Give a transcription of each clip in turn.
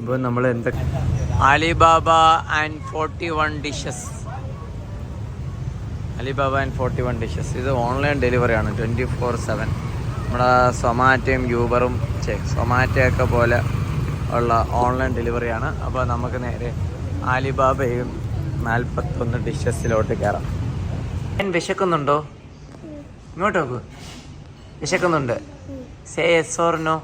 ഇപ്പോൾ നമ്മൾ എന്തൊക്കെ Alibaba and forty one dishes Alibaba and forty one dishes ഇത് ഓൺലൈൻ ഡെലിവറിയാണ് ട്വന്റി ഫോർ സെവൻ നമ്മുടെ സൊമാറ്റോയും യൂബറും ചേ സൊമാറ്റോയൊക്കെ പോലെ ഉള്ള ഓൺലൈൻ ഡെലിവറിയാണ് അപ്പോൾ നമുക്ക് നേരെ ആലിബാബയും നാൽപ്പത്തൊന്ന് ഡിഷസിലോട്ട് കയറാം ഞാൻ വിശക്കുന്നുണ്ടോ? ഇങ്ങോട്ട് നോക്കൂ. വിശക്കുന്നുണ്ട്. Say yes or no.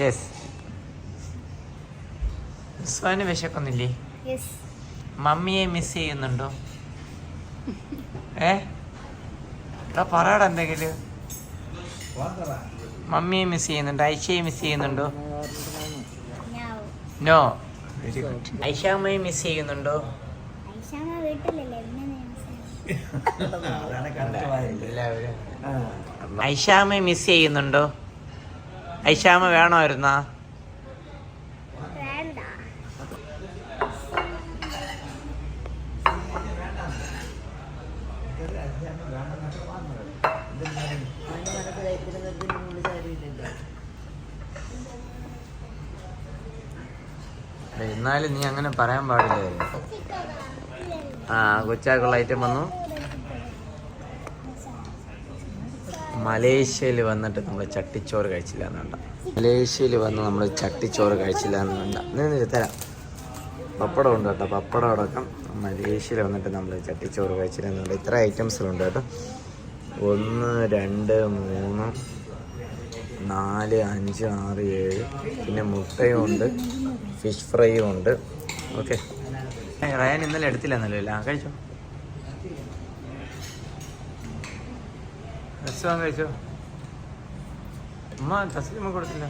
Yes. സ്വന് വിശക്കുന്നില്ലേ. മമ്മിയെ മിസ് ചെയ്യുന്നുണ്ടോ? ഏ? എടാ പറയടാ എന്തെങ്കിലും. മമ്മിയെ മിസ് ചെയ്യുന്നുണ്ടോ? ഐഷയെ മിസ് ചെയ്യുന്നുണ്ടോ. നോ വെരി ഗുഡ് ഐഷാമ്മയെ മിസ് ചെയ്യുന്നുണ്ടോ ഐഷാമ്മയെ മിസ് ചെയ്യുന്നുണ്ടോ? ഐഷാമ്മ വേണമായിരുന്നാ? എന്നാലും നീ അങ്ങനെ പറയാൻ പാടില്ലായിരുന്നു ആ കൊച്ചാക്കുള്ള ഐറ്റം വന്നു. മലേഷ്യയിൽ വന്നിട്ട് നമ്മൾ ചട്ടിച്ചോറ് കഴിച്ചില്ല എന്നുണ്ട മലേഷ്യയിൽ വന്ന് നമ്മൾ ചട്ടിച്ചോറ് കഴിച്ചില്ല എന്നുണ്ട നിന്ന് തരാം. പപ്പടം ഉണ്ട് കേട്ടോ. പപ്പടം അടക്കം മലേഷ്യയിൽ വന്നിട്ട് നമ്മൾ ചട്ടിച്ചോറ് കഴിച്ചിരുന്നുണ്ട്. ഇത്ര ഐറ്റംസിലുണ്ട് കേട്ടോ. ഒന്ന് രണ്ട് മൂന്ന് നാല് അഞ്ച് ആറ് ഏഴ്. പിന്നെ മുട്ടയും ഉണ്ട്. ഫിഷ് ഫ്രൈയും ഉണ്ട്. ഓക്കെ റയാൻ ഇന്നലെ എടുത്തില്ല എന്നല്ലോ? അല്ല കഴിച്ചോ? രസം കഴിച്ചോ? ഉമ്മ തസ്ലിമ കൊടുത്തില്ല.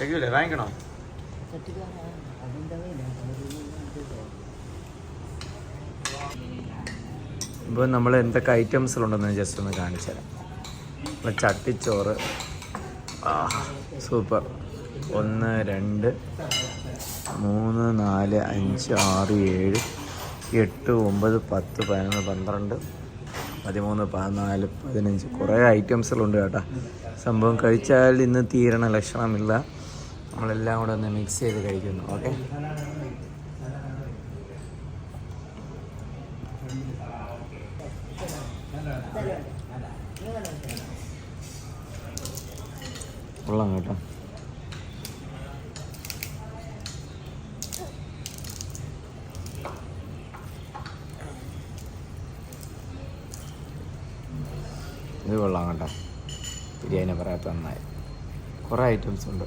കഴിക്കൂലേ വാങ്ങിക്കണോ? ഇപ്പോൾ നമ്മൾ എന്തൊക്കെ ഐറ്റംസിലുണ്ടെന്ന് ജസ്റ്റ് ഒന്ന് കാണിച്ചു തരാം. ചട്ടിച്ചോറ്. സൂപ്പർ ഒന്ന് രണ്ട് മൂന്ന് നാല് അഞ്ച് ആറ് ഏഴ് എട്ട് ഒമ്പത് പത്ത് പതിനൊന്ന് പന്ത്രണ്ട് പതിമൂന്ന് പതിനാല് പതിനഞ്ച്. കുറേ ഐറ്റംസുകളുണ്ട് കേട്ടോ. സംഭവം കഴിച്ചാൽ ഇന്ന് തീരണ ലക്ഷണമില്ല. നമ്മളെല്ലാം കൂടെ ഒന്ന് മിക്സ് ചെയ്ത് കഴിക്കുന്നു ഓക്കെ കൊള്ളാം കേട്ടോ. ഇത് കൊള്ളാം കേട്ടോ. ബിരിയാണി പറയാത്ത നന്നായി. കുറേ ഐറ്റംസ് ഉണ്ട്.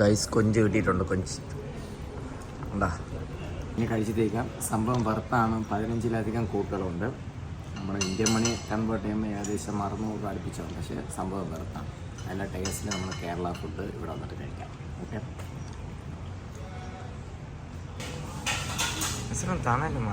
ഗൈസ് കൊഞ്ച് കിട്ടിയിട്ടുണ്ട് കൊഞ്ച്. ഉണ്ടാ ഇനി കഴിച്ചിട്ടേക്കാം. സംഭവം വറുത്താണ്. പതിനഞ്ചിലധികം കൂട്ടുകളുണ്ട്. നമ്മുടെ ഇന്ത്യൻ മണി കൺവേർട്ട് ചെയ്യുമ്പോൾ ഏകദേശം അറുന്നൂറ് അടുപ്പിച്ചാണ് പക്ഷേ സംഭവം വറുത്താണ്. അതിന്റെ ടേസ്റ്റിൽ നമ്മൾ കേരള ഫുഡ് ഇവിടെ വന്നിട്ട് കഴിക്കാം. 咱们那什么？